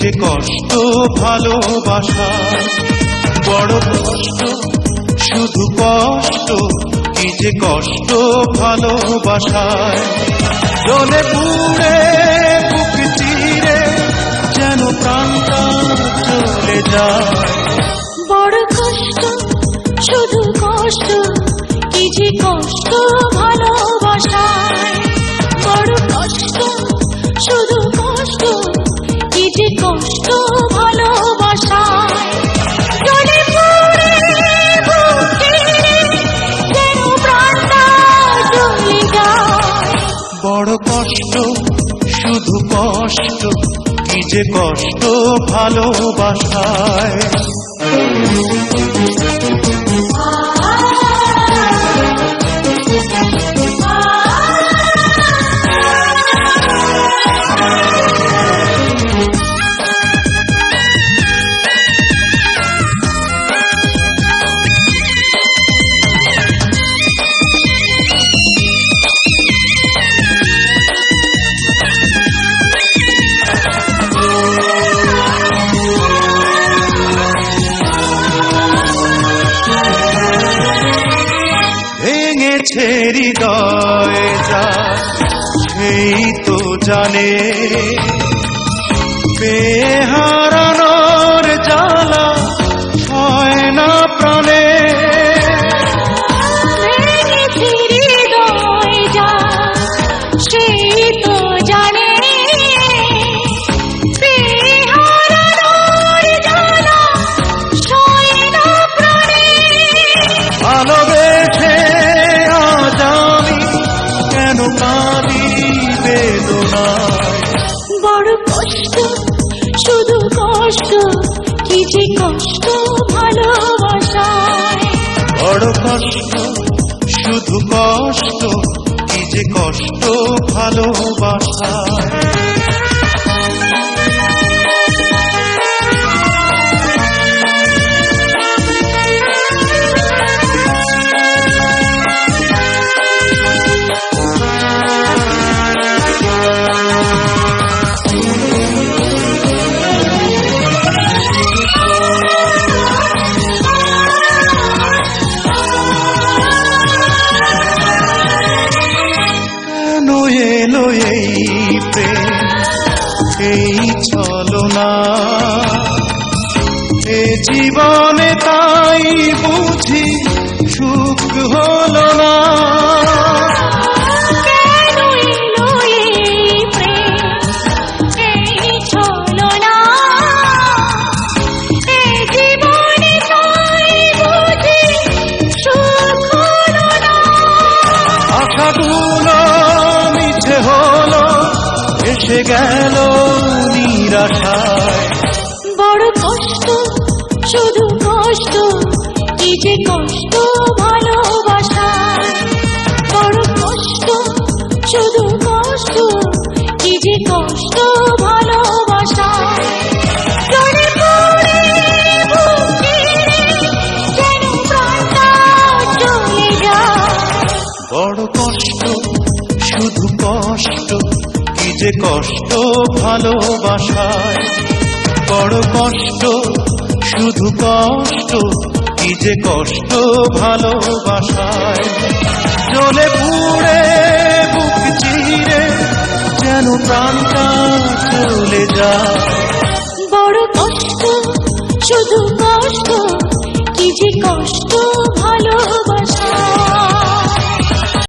যে কষ্ট, ভালোবাসা। বড় কষ্ট, শুধু কষ্ট, কি যে কষ্ট ভালোবাসায় জলে পুড়ে, বুক চিরে, যেন প্রাণটা চলে যায়। বড় কষ্ট, শুধু কষ্ট, কি যে কষ্ট ভালোবাসায় বড় কষ্ট, শুধু যে কষ্ট ভালোবাসায়। ভেঙেছে হৃদয় যা সেই তো জানে। বেহারানোর বেদনায়। বড় কষ্ট শুধু কষ্ট কি যে কষ্ট ভালোবাসায়। বড় কষ্ট শুধু কষ্ট কি যে কষ্ট ভালোবাসায়। প্রেম? এই ছলনা এ জীবনে তাই বুঝি সুখ হলো না। কেন এসে গেল নিরাশায়। কষ্ট ভালোবাসায়, বড় কষ্ট, শুধু কষ্ট, কি যে কষ্ট ভালোবাসায়। জলে পুড়ে, বুক চিরে, যেন প্রাণটা চলে যায়।